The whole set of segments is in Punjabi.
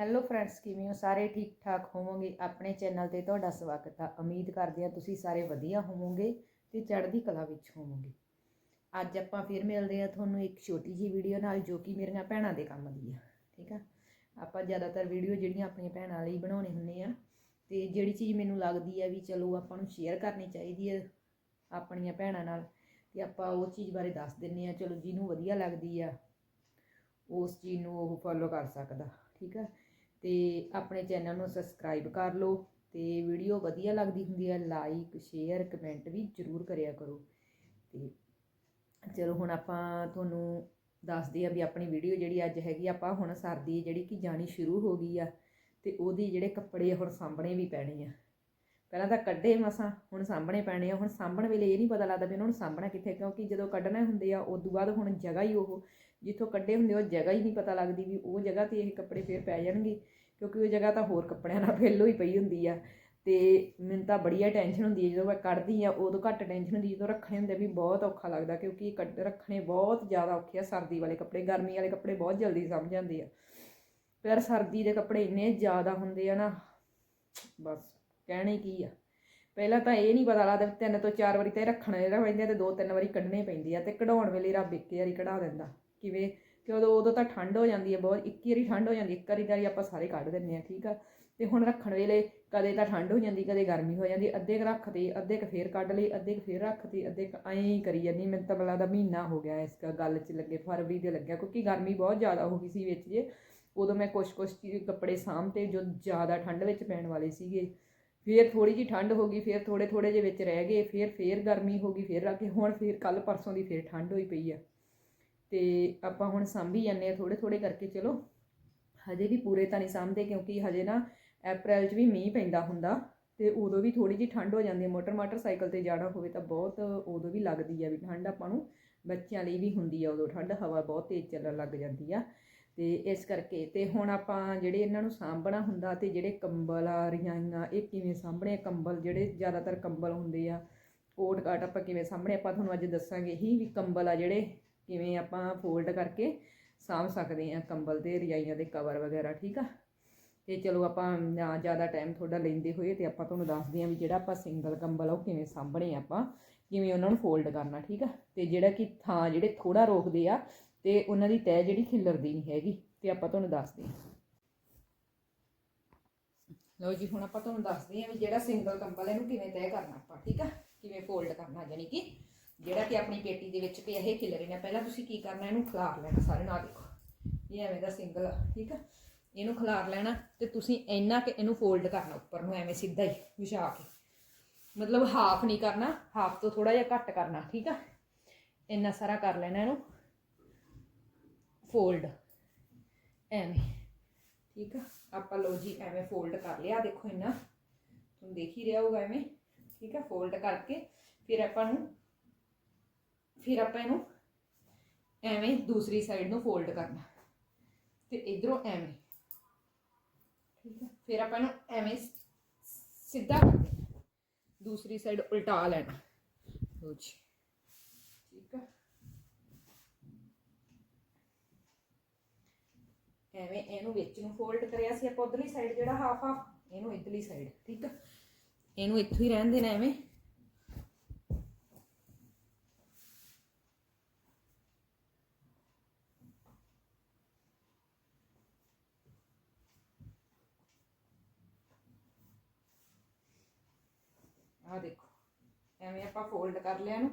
ਹੈਲੋ ਫਰੈਂਡਸ ਕਿਵੇਂ ਹੋ? ਸਾਰੇ ਠੀਕ ਠਾਕ ਹੋਵੋਗੇ? ਆਪਣੇ ਚੈਨਲ ਤੇ ਤੁਹਾਡਾ ਸਵਾਗਤ ਆ। ਉਮੀਦ ਕਰਦੇ ਹਾਂ ਤੁਸੀਂ ਸਾਰੇ ਵਧੀਆ ਹੋਵੋਗੇ ਤੇ ਚੜ੍ਹਦੀ ਕਲਾ ਵਿੱਚ ਹੋਵੋਗੇ। ਅੱਜ ਆਪਾਂ ਫਿਰ ਮਿਲਦੇ ਆ ਤੁਹਾਨੂੰ ਇੱਕ ਛੋਟੀ ਜਿਹੀ ਵੀਡੀਓ ਨਾਲ, ਜੋ ਕਿ ਮੇਰੀਆਂ ਭੈਣਾਂ ਦੇ ਕੰਮ ਦੀ ਆ। ਠੀਕ ਆ? ਆਪਾਂ ਜ਼ਿਆਦਾਤਰ ਵੀਡੀਓ ਜਿਹੜੀਆਂ ਆਪਣੀਆਂ ਭੈਣਾਂ ਲਈ ਬਣਾਉਣੇ ਹੁੰਦੇ ਆ। ਤੇ ਜਿਹੜੀ ਚੀਜ਼ ਮੈਨੂੰ ਲੱਗਦੀ ਆ ਵੀ ਚਲੋ ਆਪਾਂ ਨੂੰ ਸ਼ੇਅਰ ਕਰਨੀ ਚਾਹੀਦੀ ਹੈ ਆਪਣੀਆਂ ਭੈਣਾਂ ਨਾਲ, ਤੇ ਆਪਾਂ ਉਹ ਚੀਜ਼ ਬਾਰੇ ਦੱਸ ਦਿੰਨੇ ਆ। ਚਲੋ ਜਿਹਨੂੰ ਵਧੀਆ ਲੱਗਦੀ ਆ, ਉਸ ਚੀਜ਼ ਨੂੰ ਉਹ ਫੋਲੋ ਕਰ ਸਕਦਾ। ਠੀਕ ਆ? ਅਤੇ ਆਪਣੇ ਚੈਨਲ ਨੂੰ ਸਬਸਕ੍ਰਾਈਬ ਕਰ ਲਓ ਅਤੇ ਵੀਡੀਓ ਵਧੀਆ ਲੱਗਦੀ ਹੁੰਦੀ ਹੈ ਲਾਈਕ ਸ਼ੇਅਰ ਕਮੈਂਟ ਵੀ ਜ਼ਰੂਰ ਕਰਿਆ ਕਰੋ। ਅਤੇ ਚਲੋ ਹੁਣ ਆਪਾਂ ਤੁਹਾਨੂੰ ਦੱਸਦੇ ਆ ਵੀ ਆਪਣੀ ਵੀਡੀਓ ਜਿਹੜੀ ਅੱਜ ਹੈਗੀ ਆ, ਆਪਾਂ ਹੁਣ ਸਰਦੀ ਜਿਹੜੀ ਕਿ ਜਾਣੀ ਸ਼ੁਰੂ ਹੋ ਗਈ ਆ ਤੇ ਉਹਦੀ ਜਿਹੜੇ ਕੱਪੜੇ ਹੁਣ ਸਾਂਭਣੇ ਵੀ ਪੈਣੇ ਆ। ਪਹਿਲਾਂ ਤਾਂ ਕੱਢੇ ਮਸਾਂ ਹੁਣ ਸਾਂਭਣੇ ਪੈਣੇ ਆ। ਹੁਣ ਸਾਂਭਣ ਵੇਲੇ ਇਹ ਨਹੀਂ ਪਤਾ ਲੱਗਦਾ ਵੀ ਉਹਨਾਂ ਨੂੰ ਸਾਂਭਣਾ ਕਿੱਥੇ ਕਿਉਂਕਿ ਜਦੋਂ ਕੱਢਣੇ ਹੁੰਦੇ ਆ ਉਸ ਤੋਂ ਬਾਅਦ ਹੁਣ ਜਗ੍ਹਾ ਹੀ ਉਹ ਜਿੱਥੋਂ ਕੱਢੇ ਹੁੰਦੇ ਉਹ ਜਗ੍ਹਾ ਹੀ ਨਹੀਂ ਪਤਾ ਲੱਗਦੀ ਵੀ ਉਹ ਜਗ੍ਹਾ ਤੇ ਇਹ ਕੱਪੜੇ ਫੇਰ ਪੈ ਜਾਣਗੇ, ਕਿਉਂਕਿ ਉਹ ਜਗ੍ਹਾ ਤਾਂ ਹੋਰ ਕੱਪੜਿਆਂ ਨਾਲ ਫੈਲੋ ਹੋਈ ਪਈ ਹੁੰਦੀ ਆ। ਤੇ ਮੈਨੂੰ ਤਾਂ ਬੜੀਆ ਟੈਨਸ਼ਨ ਹੁੰਦੀ ਹੈ ਜਦੋਂ ਮੈਂ ਕੱਢਦੀ ਆ, ਉਦੋਂ ਘੱਟ ਟੈਨਸ਼ਨ ਹੁੰਦੀ ਜਦੋਂ ਰੱਖਣੇ ਹੁੰਦੇ ਵੀ ਬਹੁਤ ਔਖਾ ਲੱਗਦਾ, ਕਿਉਂਕਿ ਕੱਢ ਰੱਖਣੇ ਬਹੁਤ ਜ਼ਿਆਦਾ ਔਖੇ ਆ, ਸਰਦੀ ਵਾਲੇ ਕੱਪੜੇ, ਗਰਮੀ ਵਾਲੇ ਕੱਪੜੇ ਬਹੁਤ ਜਲਦੀ ਸਮਝ ਜਾਂਦੇ ਆ। ਪਰ ਸਰਦੀ ਦੇ ਕੱਪੜੇ ਇੰਨੇ ਜ਼ਿਆਦਾ ਹੁੰਦੇ ਆ ਨਾ, ਬਸ ਕਹਿਣੇ ਕੀ ਆ। ਪਹਿਲਾਂ ਤਾਂ ਇਹ ਨਹੀਂ ਪਤਾ ਲੱਗਦਾ ਤਿੰਨ ਤੋਂ ਚਾਰ ਵਾਰੀ ਤਾਂ ਇਹ ਰੱਖਣੇ ਪੈਂਦੇ ਆ ਤੇ ਦੋ ਤਿੰਨ ਵਾਰੀ ਕੱਢਣੇ ਪੈਂਦੇ ਆ ਤੇ ਕਢਾਉਣ ਵੇਲੇ ਰੱਬ ਇੱਕ ਵਾਰੀ ਕਢਾ ਦਿੰਦਾ। ਕਿਵੇਂ ਕਿ ਉਦੋਂ ਉਦੋਂ ਤਾਂ ਠੰਡ ਹੋ ਜਾਂਦੀ ਹੈ ਬਹੁਤ, ਇੱਕ ਵਾਰੀ ਠੰਡ ਹੋ ਜਾਂਦੀ, ਇੱਕ ਵਾਰੀ ਦਾ ਹੀ ਆਪਾਂ ਸਾਰੇ ਕੱਢ ਦਿੰਨੇ ਆ ਠੀਕ ਆ। ਤੇ ਹੁਣ ਰੱਖਣ ਵੇਲੇ ਕਦੇ ਤਾਂ ਠੰਡ ਹੋ ਜਾਂਦੀ, ਕਦੇ ਗਰਮੀ ਹੋ ਜਾਂਦੀ, ਅੱਧੇ ਕੁ ਰੱਖਦੇ ਅੱਧੇ ਕ ਫੇਰ ਕੱਢ ਲਈ ਅੱਧੇ ਕੁ ਫੇਰ ਰੱਖਦੇ ਅੱਧੇ ਕੁ ਐਂ ਹੀ ਕਰੀ ਜਾਂਦੀ, ਮੈਨੂੰ ਤਾਂ ਬਲਾ ਦਾ ਮਹੀਨਾ ਹੋ ਗਿਆ ਇਸ ਕ- ਗੱਲ 'ਚ ਲੱਗੇ, ਫਰਵਰੀ ਦੇ ਲੱਗਿਆ, ਕਿਉਂਕਿ ਗਰਮੀ ਬਹੁਤ ਜ਼ਿਆਦਾ ਹੋ ਗਈ ਸੀ ਵਿੱਚ ਜੇ। ਉਦੋਂ ਮੈਂ ਕੁਛ ਕੁਛ ਚੀਜ਼- ਕੱਪੜੇ ਸਾਂਭਤੇ ਜੋ ਜ਼ਿਆਦਾ ਠੰਡ ਵਿੱਚ ਪੈਣ ਵਾਲੇ ਸੀਗੇ। ਫੇਰ ਥੋੜੀ ਜੀ ਠੰਡ ਹੋ ਗਈ, ਫੇਰ ਥੋੜੇ ਥੋੜੇ ਜਿਹੇ ਵਿੱਚ ਰਹਿ ਗਏ ਫੇਰ ਫੇਰ ਗਰਮੀ ਹੋ ਗਈ, ਫੇਰ ਰੱਖੇ ਹੁਣ ਫੇਰ ਕੱਲ ਪਰਸੋਂ ਦੀ ਫੇਰ ਠੰਡ ਹੋਈ ਪਈ ਆ। ਤੇ ਆਪਾਂ ਹੁਣ ਸਾਂਭੀ ਜਾਂਦੇ ਆ ਥੋੜੇ ਥੋੜੇ ਕਰਕੇ, ਚਲੋ। ਹਜੇ ਵੀ ਪੂਰੇ ਤਾਂ ਨਹੀਂ ਸਾਂਭਦੇ ਕਿਉਂਕਿ ਹਜੇ ਨਾ ਅਪ੍ਰੈਲ 'ਚ ਵੀ ਮੀਂਹ ਪੈਂਦਾ ਹੁੰਦਾ ਤੇ ਉਦੋਂ ਵੀ ਥੋੜੀ ਜਿਹੀ ਠੰਡ ਹੋ ਜਾਂਦੀ ਹੈ। ਮੋਟਰ ਮੋਟਰਸਾਈਕਲ ਤੇ ਜਾਣਾ ਹੋਵੇ ਤਾਂ ਬਹੁਤ ਉਦੋਂ ਵੀ ਲੱਗਦੀ ਆ ਵੀ ਠੰਡ ਆਪਾਂ ਨੂੰ, ਬੱਚਿਆਂ ਲਈ ਵੀ ਹੁੰਦੀ ਆ ਉਦੋਂ ਠੰਡ, ਹਵਾ ਬਹੁਤ ਤੇਜ਼ ਚੱਲਣ ਲੱਗ ਜਾਂਦੀ ਆ। ਤੇ ਇਸ ਕਰਕੇ ਤੇ ਹੁਣ ਆਪਾਂ ਜਿਹੜੇ ਇਹਨਾਂ ਨੂੰ ਸਾਂਭਣਾ ਹੁੰਦਾ ਤੇ ਜਿਹੜੇ ਕੰਬਲ ਆ ਰਜਾਈਆਂ, ਇਹ ਕਿਵੇਂ ਸਾਂਭਣੇ ਆ? ਕੰਬਲ ਜਿਹੜੇ ਜ਼ਿਆਦਾਤਰ ਕੰਬਲ ਹੁੰਦੇ ਆ ਕੋਟ ਕਾਟ ਆਪਾਂ ਕਿਵੇਂ ਸਾਂਭਣੇ ਆਪਾਂ ਤੁਹਾਨੂੰ ਅੱਜ ਦੱਸਾਂਗੇ ਹੀ ਵੀ ਕੰਬਲ ਆ ਜਿਹੜੇ ਕਿਵੇਂ ਆਪਾਂ ਫੋਲਡ ਕਰਕੇ ਸਾਂਭ ਸਕਦੇ ਆ ਕੰਬਲ ਤੇ, ਰਜਾਈਆਂ ਦੇ ਕਵਰ ਵਗੈਰਾ, ਠੀਕ ਆ? ਤੇ ਚਲੋ ਆਪਾਂ ਨਾ ਜ਼ਿਆਦਾ ਟਾਈਮ ਤੁਹਾਡਾ ਲੈਂਦੇ ਹੋਏ ਤੇ ਆਪਾਂ ਤੁਹਾਨੂੰ ਦੱਸਦੇ ਆ ਵੀ ਜਿਹੜਾ ਆਪਾਂ ਸਿੰਗਲ ਕੰਬਲ ਆ ਉਹ ਕਿਵੇਂ ਸਾਂਭਣੇ ਆਪਾਂ, ਕਿਵੇਂ ਉਹਨਾਂ ਨੂੰ ਫੋਲਡ ਕਰਨਾ, ਠੀਕ ਆ? ਤੇ ਜਿਹੜਾ ਕਿ ਥਾਂ ਜਿਹੜੇ ਥੋੜਾ ਰੋਕਦੇ ਆ ਤੇ ਉਹਨਾਂ ਦੀ ਤਹਿ ਜਿਹੜੀ ਖਿਲਰਦੀ ਨਹੀਂ ਹੈਗੀ, ਤੇ ਆਪਾਂ ਤੁਹਾਨੂੰ ਦੱਸਦੇ ਹਾਂ ਲਓ ਜੀ, ਹੁਣ ਆਪਾਂ ਤੁਹਾਨੂੰ ਦੱਸਦੇ ਹਾਂ ਵੀ ਜਿਹੜਾ ਸਿੰਗਲ ਕੰਬਲ ਇਹਨੂੰ ਕਿਵੇਂ ਤੈਅ ਕਰਨਾ ਆਪਾਂ, ਠੀਕ ਆ? ਕਿਵੇਂ ਫੋਲਡ ਕਰਨਾ ਯਾਨੀ ਕਿ ਜਿਹੜਾ ਕਿ ਆਪਣੀ ਪੇਟੀ ਦੇ ਵਿੱਚ ਪਿਆ ਇਹ ਖਿਲਰੇ ਨੇ। ਪਹਿਲਾਂ ਤੁਸੀਂ ਕੀ ਕਰਨਾ, ਇਹਨੂੰ ਖਿਲਾਰ ਲੈਣਾ, ਸਾਰੇ ਨਾਲ ਦੇਖੋ। ਇਹ ਐਵੇਂ ਦਾ ਸਿੰਗਲ ਆ, ਠੀਕ ਆ? ਇਹਨੂੰ ਖਿਲਾਰ ਲੈਣਾ ਤੇ ਤੁਸੀਂ ਇੰਨਾ ਕਿ ਇਹਨੂੰ ਫੋਲਡ ਕਰਨਾ ਉੱਪਰ ਨੂੰ, ਐਵੇਂ ਸਿੱਧਾ ਹੀ ਵਿਛਾ ਕੇ। ਮਤਲਬ ਹਾਫ ਨਹੀਂ ਕਰਨਾ ਹਾਫ ਤੋਂ ਥੋੜਾ ਜਿਹਾ ਘੱਟ ਕਰਨਾ, ਠੀਕ ਆ? ਇੰਨਾ ਸਾਰਾ ਕਰ ਲੈਣਾ ਇਹਨੂੰ। ਫੋਲਡ ਐਵੇਂ, ਠੀਕ ਆ? ਆਪਾਂ ਲੋ ਜੀ, ਐਵੇਂ ਫੋਲਡ ਕਰ ਲਿਆ, ਦੇਖੋ ਇੰਨਾ। ਤੁਹਾਨੂੰ ਦੇਖ ਹੀ ਰਿਹਾ ਹੋਊਗਾ ਐਵੇਂ, ਠੀਕ ਆ? ਫੋਲਡ ਕਰਕੇ ਫਿਰ ਆਪਾਂ ਨੂੰ ਫਿਰ ਆਪਾਂ ਇਹਨੂੰ ਐਵੇਂ ਦੂਸਰੀ ਸਾਈਡ ਨੂੰ ਫੋਲਡ ਕਰਨਾ। ਤੇ ਇਧਰੋਂ ਐਵੇਂ। ਠੀਕ ਆ ਫਿਰ ਆਪਾਂ ਇਹਨੂੰ ਐਵੇਂ ਸਿੱਧਾ ਕਰ ਦੇਣਾ। ਦੂਸਰੀ ਸਾਈਡ ਉਲਟਾ ਲੈਣਾ। ਲੋ ਜੀ। ਠੀਕ ਆ ਐਵੇਂ ਇਹਨੂੰ ਵਿੱਚ ਨੂੰ ਫੋਲਡ ਕਰਿਆ ਸੀ ਆਪਾਂ ਉਧਰਲੀ ਸਾਈਡ ਜਿਹੜਾ ਹਾਫ ਹਾਫ ਇਹਨੂੰ ਇਧਰਲੀ ਸਾਈਡ ਠੀਕ ਆ ਇਹਨੂੰ ਇੱਥੋਂ ਹੀ ਰਹਿਣ ਦੇਣਾ ਐਵੇਂ। ਆ ਦੇਖੋ, ਐਵੇਂ ਆਪਾਂ ਫੋਲਡ ਕਰ ਲਿਆ ਇਹਨੂੰ।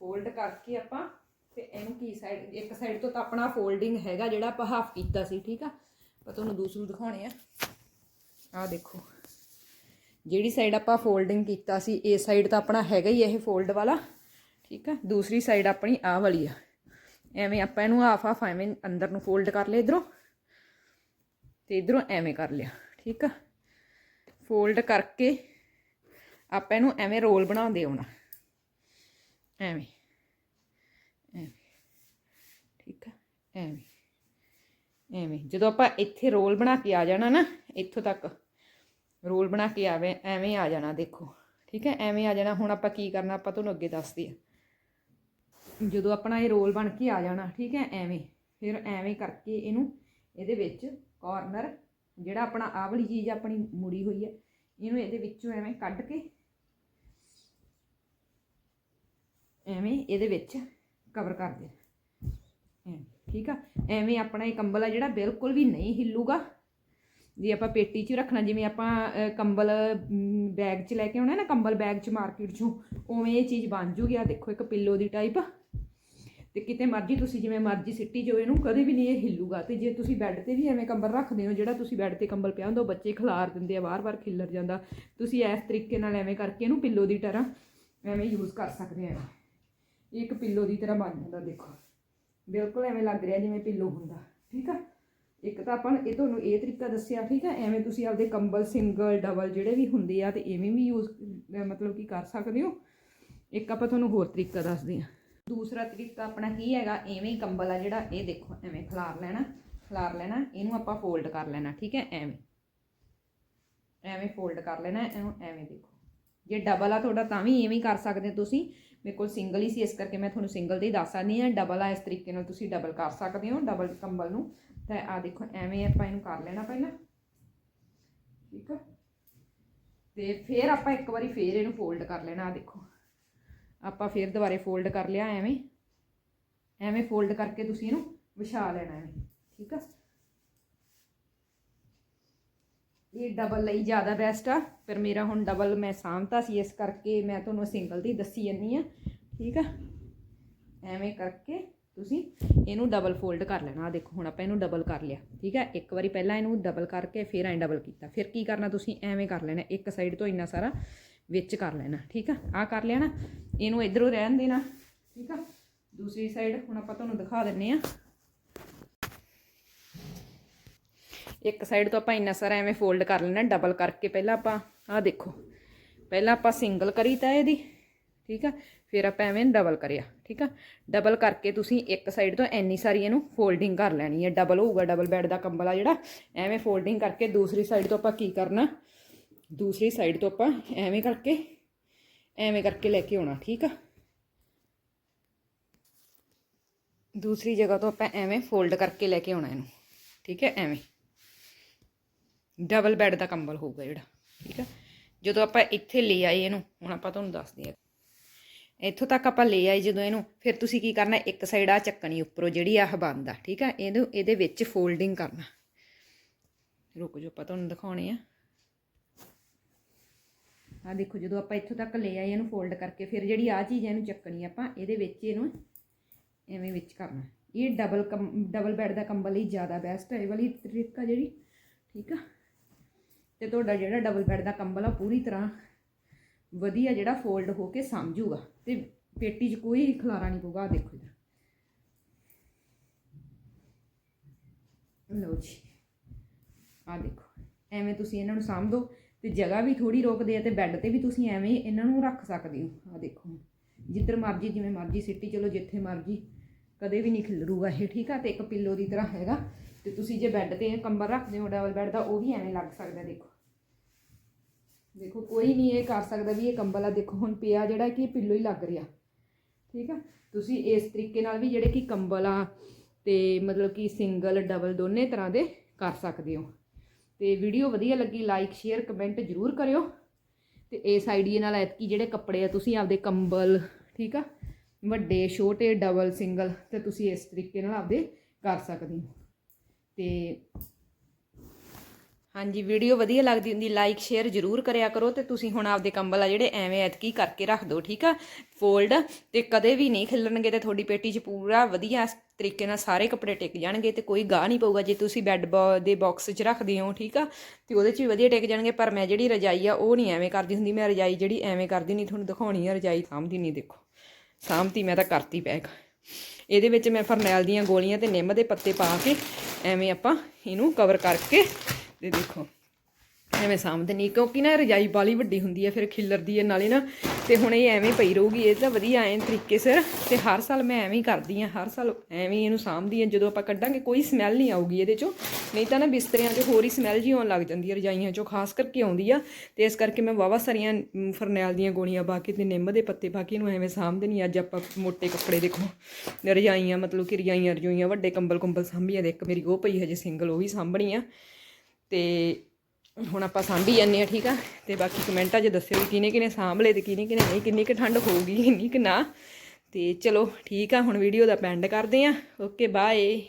ਫੋਲਡ ਕਰਕੇ ਆਪਾਂ ਤੇ ਇਹਨੂੰ ਕੀ ਸਾਈਡ ਇੱਕ ਸਾਈਡ ਤੋਂ ਤਾਂ ਆਪਣਾ ਫੋਲਡਿੰਗ ਹੈਗਾ ਜਿਹੜਾ ਆਪਾਂ ਹਾਫ ਕੀਤਾ ਸੀ, ਠੀਕ ਆ? ਆਪਾਂ ਤੁਹਾਨੂੰ ਦੂਸਰੂ ਦਿਖਾਉਣੇ ਆ। ਆ ਦੇਖੋ, ਜਿਹੜੀ ਸਾਈਡ ਆਪਾਂ ਫੋਲਡਿੰਗ ਕੀਤਾ ਸੀ, ਇਹ ਸਾਈਡ ਤਾਂ ਆਪਣਾ ਹੈਗਾ ਹੀ ਇਹ ਫੋਲਡ ਵਾਲਾ, ਠੀਕ ਆ? ਦੂਸਰੀ ਸਾਈਡ ਆਪਣੀ ਆਹ ਵਾਲੀ ਆ। ਐਵੇਂ ਆਪਾਂ ਇਹਨੂੰ ਹਾਫ ਹਾਫ ਐਵੇਂ ਅੰਦਰ ਨੂੰ ਫੋਲਡ ਕਰ ਲਿਆ ਇਧਰੋਂ ਤੇ ਇਧਰੋਂ ਐਵੇਂ ਕਰ ਲਿਆ, ਠੀਕ ਆ? ਫੋਲਡ ਕਰਕੇ ਆਪਾਂ ਇਹਨੂੰ ਐਵੇਂ ਰੋਲ ਬਣਾਉਂਦੇ ਆਉਣਾ ਐਵੇਂ। ਐਵੇਂ। ਠੀਕ ਆ? ਐਵੇਂ। ਐਵੇਂ। ਜਦੋਂ ਆਪਾਂ ਇੱਥੇ ਰੋਲ ਬਣਾ ਕੇ ਆ ਜਾਣਾ ਨਾ, ਇੱਥੋਂ ਤੱਕ ਰੋਲ ਬਣਾ ਕੇ ਆਵੇ, ਐਵੇਂ ਆ ਜਾਣਾ ਦੇਖੋ। ਠੀਕ ਹੈ ਐਵੇਂ ਆ ਜਾਣਾ। ਹੁਣ ਆਪਾਂ ਕੀ ਕਰਨਾ? ਆਪਾਂ ਤੁਹਾਨੂੰ ਅੱਗੇ ਦੱਸਦੇ ਆ। ਜਦੋਂ ਆਪਣਾ ਇਹ ਰੋਲ ਬਣ ਕੇ ਆ ਜਾਣਾ, ਠੀਕ ਹੈ ਐਵੇਂ। ਫਿਰ ਐਵੇਂ ਕਰਕੇ ਇਹਨੂੰ ਇਹਦੇ ਵਿੱਚ ਕਾਰਨਰ ਜਿਹੜਾ ਆਪਣਾ ਆਹ ਵਾਲੀ ਚੀਜ਼ ਆਪਣੀ ਮੁੜੀ ਹੋਈ ਹੈ ਇਹਨੂੰ ਇਹਦੇ ਵਿੱਚੋਂ ਐਵੇਂ ਕੱਢ ਕੇ ਐਵੇਂ ਇਹਦੇ ਵਿੱਚ ਕਵਰ ਕਰ ਦੇ। ਐਵੇਂ, ਠੀਕ ਆ? ਐਵੇਂ ਆਪਣਾ ਇਹ ਕੰਬਲ ਆ ਜਿਹੜਾ ਬਿਲਕੁਲ ਵੀ ਨਹੀਂ ਹਿੱਲੂਗਾ। ਜੇ ਆਪਾਂ ਪੇਟੀ 'ਚ ਰੱਖਣਾ ਜਿਵੇਂ ਆਪਾਂ ਕੰਬਲ ਬੈਗ 'ਚ ਲੈ ਕੇ ਆਉਣਾ ਨਾ ਕੰਬਲ ਬੈਗ 'ਚ ਮਾਰਕੀਟ 'ਚੋਂ ਉਵੇਂ ਇਹ ਚੀਜ਼ ਬਣ ਜੂਗੀ। ਆ ਦੇਖੋ ਇੱਕ ਪਿੱਲੋ ਦੀ ਟਾਈਪ ਤੇ ਕਿਤੇ ਮਰਜ਼ੀ ਤੁਸੀਂ ਜਿਵੇਂ ਮਰਜ਼ੀ ਸਿੱਟੀ ਜੋ ਇਹਨੂੰ ਕਦੇ ਵੀ ਨਹੀਂ ਇਹ ਹਿੱਲੂਗਾ। ਤੇ ਜੇ ਤੁਸੀਂ ਬੈੱਡ ਤੇ ਵੀ ਐਵੇਂ ਕੰਬਲ ਰੱਖਦੇ ਹੋ ਜਿਹੜਾ ਤੁਸੀਂ ਬੈੱਡ ਤੇ ਕੰਬਲ ਪਿਆ ਹੁੰਦਾ ਉਹ ਬੱਚੇ ਖਿਲਾਰ ਦਿੰਦੇ ਆ ਵਾਰ-ਵਾਰ ਖਿੱਲਰ ਜਾਂਦਾ। ਤੁਸੀਂ ਇਸ ਤਰੀਕੇ ਨਾਲ ਐਵੇਂ ਕਰਕੇ ਇਹਨੂੰ ਪਿੱਲੋ ਦੀ ਤਰ੍ਹਾਂ ਐਵੇਂ ਯੂਜ਼ ਕਰ ਸਕਦੇ ਆ। ਇੱਕ ਪਿੱਲੋ ਦੀ ਤਰ੍ਹਾਂ ਬਣ ਜਾਂਦਾ, ਦੇਖੋ। ਬਿਲਕੁਲ ਐਵੇਂ ਲੱਗ ਰਿਹਾ ਜਿਵੇਂ ਪਿੱਲੋ ਹੁੰਦਾ, ਠੀਕ ਆ? ਇੱਕ ਤਾਂ ਆਪਾਂ ਇਹ ਤੁਹਾਨੂੰ ਇਹ ਤਰੀਕਾ ਦੱਸਿਆ, ਠੀਕ ਆ? ਐਵੇਂ ਤੁਸੀਂ ਆਪਦੇ ਕੰਬਲ, ਸਿੰਗਲ, ਡਬਲ ਜਿਹੜੇ ਵੀ ਹੁੰਦੇ ਆ ਤੇ ਐਵੇਂ ਵੀ ਯੂਜ਼ ਮਤਲਬ ਕਿ ਕਰ ਸਕਦੇ ਹੋ। ਇੱਕ ਆਪਾਂ ਤੁਹਾਨੂੰ ਹੋਰ ਤਰੀਕਾ ਦੱਸਦੇ ਆ ਦੂਸਰਾ ਤਰੀਕਾ ਆਪਣਾ ਕੀ ਹੈਗਾ? ਐਵੇਂ ਹੀ ਕੰਬਲ ਆ ਜਿਹੜਾ, ਇਹ ਦੇਖੋ, ਐਵੇਂ ਖਲਾਰ ਲੈਣਾ ਖਲਾਰ ਲੈਣਾ, ਇਹਨੂੰ ਆਪਾਂ ਫੋਲਡ ਕਰ ਲੈਣਾ, ਠੀਕ ਹੈ ਐਵੇਂ। ਐਵੇਂ ਫੋਲਡ ਕਰ ਲੈਣਾ, ਇਹਨੂੰ ਐਵੇਂ ਦੇਖੋ। ਜੇ ਡਬਲ ਆ ਤੁਹਾਡਾ, ਤਾਂ ਵੀ ਐਵੇਂ ਕਰ ਸਕਦੇ ਹੋ ਤੁਸੀਂ। ਮੇਰੇ ਕੋਲ ਸਿੰਗਲ ਹੀ ਸੀ, ਇਸ ਕਰਕੇ ਮੈਂ ਤੁਹਾਨੂੰ ਸਿੰਗਲ ਦੇ ਹੀ ਦੱਸ ਸਕਦੀ ਹਾਂ। ਡਬਲ ਆ, ਇਸ ਤਰੀਕੇ ਨਾਲ ਤੁਸੀਂ ਡਬਲ ਕਰ ਸਕਦੇ ਹੋ ਡਬਲ ਕੰਬਲ ਨੂੰ। ਤਾਂ ਆ ਦੇਖੋ, ਐਵੇਂ ਆਪਾਂ ਇਹਨੂੰ ਕਰ ਲੈਣਾ ਪਹਿਲਾਂ। ਠੀਕ ਆ? ਤੇ ਫਿਰ ਆਪਾਂ ਇੱਕ ਵਾਰੀ ਫੇਰ ਇਹਨੂੰ ਫੋਲਡ ਕਰ ਲੈਣਾ ਆ ਦੇਖੋ। ਆਪਾਂ ਫਿਰ ਦੁਬਾਰੇ ਫੋਲਡ ਕਰ ਲਿਆ, ਐਵੇਂ। ਐਵੇਂ ਫੋਲਡ ਕਰਕੇ ਤੁਸੀਂ ਇਹਨੂੰ ਵਿਛਾ ਲੈਣਾ, ਐਵੇਂ। ਠੀਕ ਆ? ਇਹ ਡਬਲ ਲਈ ਜ਼ਿਆਦਾ ਬੈਸਟ ਆ। ਪਰ ਮੇਰਾ ਹੁਣ ਡਬਲ ਮੈਂ ਸਾਂਭਤਾ ਸੀ, ਇਸ ਕਰਕੇ ਮੈਂ ਤੁਹਾਨੂੰ ਸਿੰਗਲ ਦੀ ਦੱਸੀ ਜੰਨੀ ਆ ਠੀਕ ਆ? ਐਵੇਂ ਕਰਕੇ ਤੁਸੀਂ ਇਹਨੂੰ ਡਬਲ ਫੋਲਡ ਕਰ ਲੈਣਾ। ਆ ਦੇਖੋ, ਹੁਣ ਆਪਾਂ ਇਹਨੂੰ ਡਬਲ ਕਰ ਲਿਆ। ਠੀਕ ਹੈ ਇੱਕ ਵਾਰੀ ਪਹਿਲਾਂ ਇਹਨੂੰ ਡਬਲ ਕਰਕੇ ਫਿਰ ਐਂ ਡਬਲ ਕੀਤਾ। ਫਿਰ ਕੀ ਕਰਨਾ ਤੁਸੀਂ? ਐਵੇਂ ਕਰ ਲੈਣਾ। ਇੱਕ ਸਾਈਡ ਤੋਂ ਇੰਨਾ ਸਾਰਾ ਵਿੱਚ ਕਰ ਲੈਣਾ। ਠੀਕ ਆ? ਆ ਕਰ ਲੈਣਾ ਇਹਨੂੰ ਇਧਰੋਂ ਰਹਿਣ ਦੇਣਾ। ਠੀਕ ਆ? ਦੂਸਰੀ ਸਾਈਡ ਹੁਣ ਆਪਾਂ ਤੁਹਾਨੂੰ ਦਿਖਾ ਦਿੰਨੇ ਆ ਇੱਕ ਸਾਈਡ ਤੋਂ ਆਪਾਂ ਇੰਨਾ ਸਾਰਾ ਐਵੇਂ ਫੋਲਡ ਕਰ ਲੈਣਾ ਡਬਲ ਕਰਕੇ ਪਹਿਲਾਂ ਆਪਾਂ, ਆਹ ਦੇਖੋ, ਪਹਿਲਾਂ ਆਪਾਂ ਸਿੰਗਲ ਕਰੀ ਤਾਂ ਇਹਦੀ, ਠੀਕ ਆ? ਫਿਰ ਆਪਾਂ ਐਵੇਂ ਡਬਲ ਕਰਿਆ, ਠੀਕ ਆ? ਡਬਲ ਕਰਕੇ ਤੁਸੀਂ ਇੱਕ ਸਾਈਡ ਤੋਂ ਇੰਨੀ ਸਾਰੀ ਇਹਨੂੰ ਫੋਲਡਿੰਗ ਕਰ ਲੈਣੀ ਹੈ ਡਬਲ ਹੋਊਗਾ ਡਬਲ ਬੈੱਡ ਦਾ ਕੰਬਲ ਆ ਜਿਹੜਾ, ਐਵੇਂ ਫੋਲਡਿੰਗ ਕਰਕੇ ਦੂਸਰੀ ਸਾਈਡ ਤੋਂ ਆਪਾਂ ਕੀ ਕਰਨਾ? ਦੂਸਰੀ ਸਾਈਡ ਤੋਂ ਆਪਾਂ ਐਵੇਂ ਕਰਕੇ ਐਵੇਂ ਕਰਕੇ ਲੈ ਕੇ ਆਉਣਾ, ਠੀਕ ਆ? ਦੂਸਰੀ ਜਗ੍ਹਾ ਤੋਂ ਆਪਾਂ ਐਵੇਂ ਫੋਲਡ ਕਰਕੇ ਲੈ ਕੇ ਆਉਣਾ ਇਹਨੂੰ, ਠੀਕ ਹੈ ਐਵੇਂ। ਡਬਲ ਬੈੱਡ ਦਾ ਕੰਬਲ ਹੋਊਗਾ ਜਿਹੜਾ, ਠੀਕ ਆ? ਜਦੋਂ ਆਪਾਂ ਇੱਥੇ ਲੈ ਆਏ ਇਹਨੂੰ, ਹੁਣ ਆਪਾਂ ਤੁਹਾਨੂੰ ਦੱਸਦੇ ਆ ਇੱਥੋਂ ਤੱਕ ਆਪਾਂ ਲੈ ਆਏ ਜਦੋਂ ਇਹਨੂੰ, ਫਿਰ ਤੁਸੀਂ ਕੀ ਕਰਨਾ, ਇੱਕ ਸਾਈਡ ਆ ਚੱਕਣੀ ਉੱਪਰੋਂ ਜਿਹੜੀ ਆਹ ਬੰਦ ਆ, ਠੀਕ ਆ? ਇਹਨੂੰ ਇਹਦੇ ਵਿੱਚ ਫੋਲਡਿੰਗ ਕਰਨਾ। ਰੁਕ ਜੋ ਆਪਾਂ ਤੁਹਾਨੂੰ ਦਿਖਾਉਣੇ ਆ। ਆ ਦੇਖੋ, ਜਦੋਂ ਆਪਾਂ ਇੱਥੋਂ ਤੱਕ ਲੈ ਆਏ ਇਹਨੂੰ ਫੋਲਡ ਕਰਕੇ, ਫਿਰ ਜਿਹੜੀ ਆ ਚੀਜ਼ ਹੈ ਇਹਨੂੰ ਚੱਕਣੀ ਆਪਾਂ, ਇਹਦੇ ਵਿੱਚ ਇਹਨੂੰ ਐਵੇਂ ਵਿੱਚ ਕਰਨਾ। ਇਹ ਡਬਲ ਡਬਲ ਬੈੱਡ ਦਾ ਕੰਬਲ ਲਈ ਜ਼ਿਆਦਾ ਬੈਸਟ ਹੈ ਇਹ ਵਾਲੀ ਟ੍ਰਿਕ ਆ ਜਿਹੜੀ, ਠੀਕ ਆ? ਤੇ ਤੁਹਾਡਾ ਜਿਹੜਾ ਡਬਲ ਬੈੱਡ ਦਾ ਕੰਬਲ ਆ ਪੂਰੀ ਤਰ੍ਹਾਂ ਵਧੀਆ ਜਿਹੜਾ ਫੋਲਡ ਹੋ ਕੇ ਸਮਝੂਗਾ ਤੇ ਪੇਟੀ 'ਚ ਕੋਈ ਖਲਾਰਾ ਨਹੀਂ ਪਊਗਾ, ਆਹ ਦੇਖੋ ਇਧਰ। ਲਓ ਜੀ ਆ ਦੇਖੋ, ਐਵੇਂ ਤੁਸੀਂ ਇਹਨਾਂ ਨੂੰ ਸਾਂਭ ਦਿਓ ਤੇ ਜਗ੍ਹਾ ਵੀ ਥੋੜੀ ਰੋਕਦੇ ਆ ਤੇ ਬੈੱਡ ਤੇ ਵੀ ਤੁਸੀਂ ਐਵੇਂ ਇਹਨਾਂ ਨੂੰ ਰੱਖ ਸਕਦੇ ਹੋ ਆ ਦੇਖੋ। ਜਿੱਧਰ ਮਰਜ਼ੀ, ਜਿਵੇਂ ਮਰਜ਼ੀ ਸਿੱਟੀ, ਚਲੋ ਜਿੱਥੇ ਮਰਜ਼ੀ, ਕਦੇ ਵੀ ਨਹੀਂ ਖਿਲਰੂਗਾ ਇਹ, ਠੀਕ ਆ? ਤੇ ਇੱਕ ਪਿੱਲੋ ਦੀ ਤਰ੍ਹਾਂ ਹੈਗਾ। ਤੇ ਤੁਸੀਂ ਜੇ ਬੈੱਡ ਤੇ ਕੰਬਲ ਰੱਖਦੇ ਹੋ ਡਬਲ ਬੈੱਡ ਦਾ, ਉਹ ਵੀ ਐਵੇਂ ਲੱਗ ਸਕਦਾ, ਦੇਖੋ। ਦੇਖੋ, ਕੋਈ ਨਹੀਂ ਇਹ ਕਰ ਸਕਦਾ ਵੀ ਇਹ ਕੰਬਲ ਆ, ਦੇਖੋ, ਹੁਣ ਪਿਆ ਜਿਹੜਾ ਕਿ ਇਹ ਪਿੱਲੋ ਹੀ ਲੱਗ ਰਿਹਾ। ਠੀਕ ਆ? ਤੁਸੀਂ ਇਸ ਤਰੀਕੇ ਨਾਲ ਵੀ ਜਿਹੜੇ ਕਿ ਕੰਬਲ ਆ ਤੇ ਮਤਲਬ ਕਿ ਸਿੰਗਲ ਡਬਲ ਦੋਨੇ ਤਰ੍ਹਾਂ ਦੇ ਕਰ ਸਕਦੇ ਹੋ। ਤੇ ਵੀਡੀਓ ਵਧੀਆ ਲੱਗੀ ਲਾਈਕ ਸ਼ੇਅਰ ਕਮੈਂਟ ਜ਼ਰੂਰ ਕਰਿਓ। ਤੇ ਇਸ ਆਈਡੀਆ ਨਾਲ ਐਤਕੀ ਜਿਹੜੇ ਕੱਪੜੇ ਆ, ਤੁਸੀਂ ਆਪਦੇ ਕੰਬਲ, ਠੀਕ ਆ? ਵੱਡੇ, ਛੋਟੇ ਡਬਲ ਸਿੰਗਲ ਤੇ ਤੁਸੀਂ ਇਸ ਤਰੀਕੇ ਨਾਲ ਆਪਦੇ ਕਰ ਸਕਦੇ ਹੋ। ਤੇ ਹਾਂਜੀ ਵੀਡੀਓ ਵਧੀਆ ਲੱਗਦੀ ਹੁੰਦੀ ਲਾਈਕ ਸ਼ੇਅਰ ਜ਼ਰੂਰ ਕਰਿਆ ਕਰੋ ਤੇ ਤੁਸੀਂ ਹੁਣ ਆਪਦੇ ਕੰਬਲ ਆ ਜਿਹੜੇ ਐਵੇਂ ਐਤਕੀ ਕਰਕੇ ਰੱਖ ਦਿਓ, ਠੀਕ ਆ? ਫੋਲਡ ਤੇ ਕਦੇ ਵੀ ਨਹੀਂ ਖਿਲਣਗੇ ਤੇ ਤੁਹਾਡੀ ਪੇਟੀ 'ਚ ਪੂਰਾ ਵਧੀਆ ਤਰੀਕੇ ਨਾਲ ਸਾਰੇ ਕੱਪੜੇ ਟਿਕ ਜਾਣਗੇ ਤੇ ਕੋਈ ਗਾਹ ਨਹੀਂ ਪਊਗਾ ਜੇ ਤੁਸੀਂ ਬੈੱਡ ਦੇ ਬਾਕਸ 'ਚ ਰੱਖਦੇ ਹੋ, ਠੀਕ ਆ? ਤੇ ਉਹਦੇ 'ਚ ਵੀ ਵਧੀਆ ਟਿਕ ਜਾਣਗੇ, ਪਰ ਮੈਂ ਜਿਹੜੀ ਰਜਾਈ ਆ ਉਹ ਨਹੀਂ ਐਵੇਂ ਕਰਦੀ ਹੁੰਦੀ, ਮੈਂ ਰਜਾਈ ਜਿਹੜੀ ਐਵੇਂ ਕਰਦੀ ਨਹੀਂ, ਤੁਹਾਨੂੰ ਦਿਖਾਉਣੀ ਆ, ਰਜਾਈ ਸਾਂਭਦੀ ਨਹੀਂ, ਦੇਖੋ। ਸਾਂਭਤੀ ਮੈਂ ਤਾਂ ਕਰਤੀ ਪੈਕ ਇਹਦੇ ਵਿੱਚ ਮੈਂ ਫਰਨੈਲ ਦੀਆਂ ਗੋਲੀਆਂ ਤੇ ਨਿੰਮ ਦੇ ਪੱਤੇ ਪਾ ਕੇ ਐਵੇਂ ਆਪਾਂ ਇਹਨੂੰ ਕਵਰ ਕਰਕੇ ਤੇ ਦੇਖੋ। ਐਵੇਂ ਸਾਂਭਦੇ ਨਹੀਂ ਕਿਉਂਕਿ ਨਾ ਰਜਾਈ ਬਾਲੀ ਵੱਡੀ ਹੁੰਦੀ ਹੈ ਫਿਰ ਖਿੱਲਰਦੀ ਹੈ ਨਾਲੇ ਨਾ, ਤੇ ਹੁਣ ਇਹ ਐਵੇਂ ਪਈ ਰਹੂਗੀ, ਇਹ ਤਾਂ ਵਧੀਆ ਐਂ ਤਰੀਕੇ ਸਿਰ, ਤੇ ਹਰ ਸਾਲ ਮੈਂ ਐਵੇਂ ਹੀ ਕਰਦੀ ਆ, ਹਰ ਸਾਲ ਐਵੇਂ ਇਹਨੂੰ ਸਾਂਭਦੀ ਆ, ਜਦੋਂ ਆਪਾਂ ਕੱਢਾਂਗੇ ਕੋਈ ਸਮੈਲ ਨਹੀਂ ਆਊਗੀ ਇਹਦੇ ਚੋਂ, ਨਹੀਂ ਤਾਂ ਨਾ ਬਿਸਤਰਿਆਂ 'ਚ ਹੋਰ ਹੀ ਸਮੈਲ ਜੀ ਆਉਣ ਲੱਗ ਜਾਂਦੀ ਹੈ ਰਜਾਈਆਂ 'ਚੋਂ, ਖਾਸ ਕਰਕੇ ਆਉਂਦੀ ਆ, ਤੇ ਇਸ ਕਰਕੇ ਮੈਂ ਵਾਵਾ ਸਾਰੀਆਂ ਫਰਨੈਲ ਦੀਆਂ ਗੋਲੀਆਂ ਪਾ ਕੇ ਤੇ ਨਿੰਮ ਦੇ ਪੱਤੇ ਪਾ ਕੇ ਇਹਨੂੰ ਐਵੇਂ ਸਾਂਭਦੇ ਨਹੀਂ ਅੱਜ ਆਪਾਂ ਮੋٹے ਕੱਪੜੇ ਦੇਖੋ, ਰਜਾਈਆਂ, ਮਤਲਬ ਕਿ ਰਜਾਈਆਂ ਰਜੋਈਆਂ ਵੱਡੇ ਕੰਬਲ ਕੰਬਲ ਸਾਂਭੀਆਂ ਦੇ ਇੱਕ ਮੇਰੀ ਉਹ ਪਈ ਹਜੇ ਸਿੰਗਲ ਉਹ ਵੀ ਸਾਂਭਣੀ ਆ, ਤੇ ਹੁਣ ਆਪਾਂ ਸਾਂਭੀ ਜਾਂਦੇ ਆ ਠੀਕ ਆ? ਤੇ ਬਾਕੀ ਕਮੈਂਟਾਂ 'ਚ ਦੱਸਿਓ ਵੀ ਕਿਹਨੇ ਕਿਹਨੇ ਸਾਂਭ ਲਏ ਤੇ ਕਿਹਨੇ ਕਿਹਨੇ ਨਹੀਂ, ਕਿੰਨੀ ਕੁ ਠੰਡ ਹੋਊਗੀ, ਕਿੰਨੀ ਕੁ ਨਾ। ਤੇ ਚਲੋ, ਠੀਕ ਆ, ਹੁਣ ਵੀਡੀਓ ਦਾ ਪੈਂਡ ਕਰਦੇ ਆ ਓਕੇ ਬਾਏ